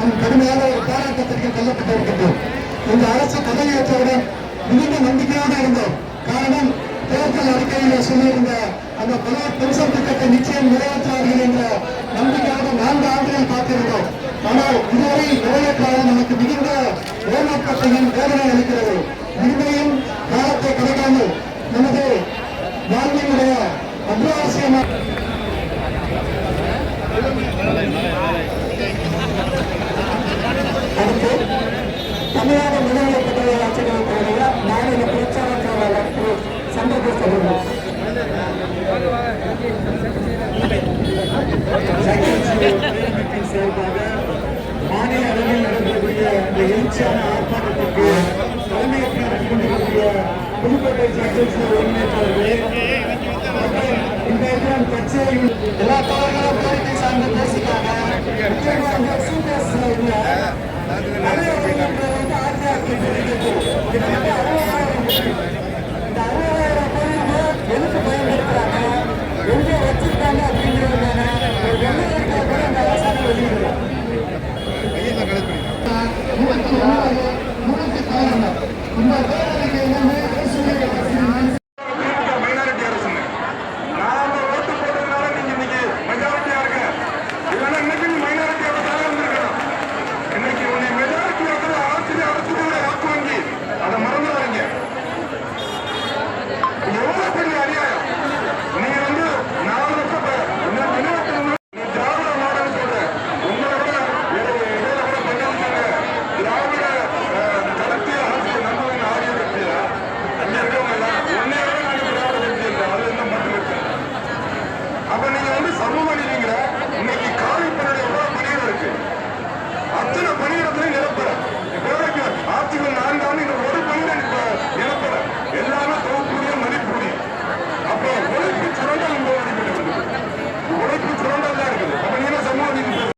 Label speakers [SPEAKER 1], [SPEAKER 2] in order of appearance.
[SPEAKER 1] நம் கடுமையான ஒரு போராட்டத்திற்கு கொல்லப்பட்டிருக்கின்றோம் இந்த அரசு பதவியேற்றவுடன் மிகுந்த நம்பிக்கையோடு இருந்தோம். காரணம் தேர்தல் அறிக்கையில் சொல்லியிருந்த அந்த பல பென்ஷன் திட்டத்தை நிச்சயம் நிறைவேற்றார்கள் என்ற நம்பிக்கையாக நான்கு ஆண்டுகள் காத்திருந்தோம். ஆனால் இதுவரை நிறைவேற்றாத நமக்கு மிகுந்த ஏமாற்றத்தையும் வேதனை அளிக்கிறது. இனிமையும் காலத்தை கிடைக்காமல் செயல்பாக மாநில அளவில் நடக்கக்கூடிய இந்த எழுச்சியான ஆர்ப்பாட்டத்திற்கு தலைமையேற்று கொண்டிருக்கக்கூடிய புதுக்கோட்டை சட்டத்தில் ஒருங்கிணைப்பாளர்களே மற்றும் இந்த இடம் கட்சியை எல்லா தவறுகளும் கோரிக்கை சார்ந்த பேசிக்காங்க முக்கியமாக சூப்பர்ஸ் இல்ல நிறைய வந்து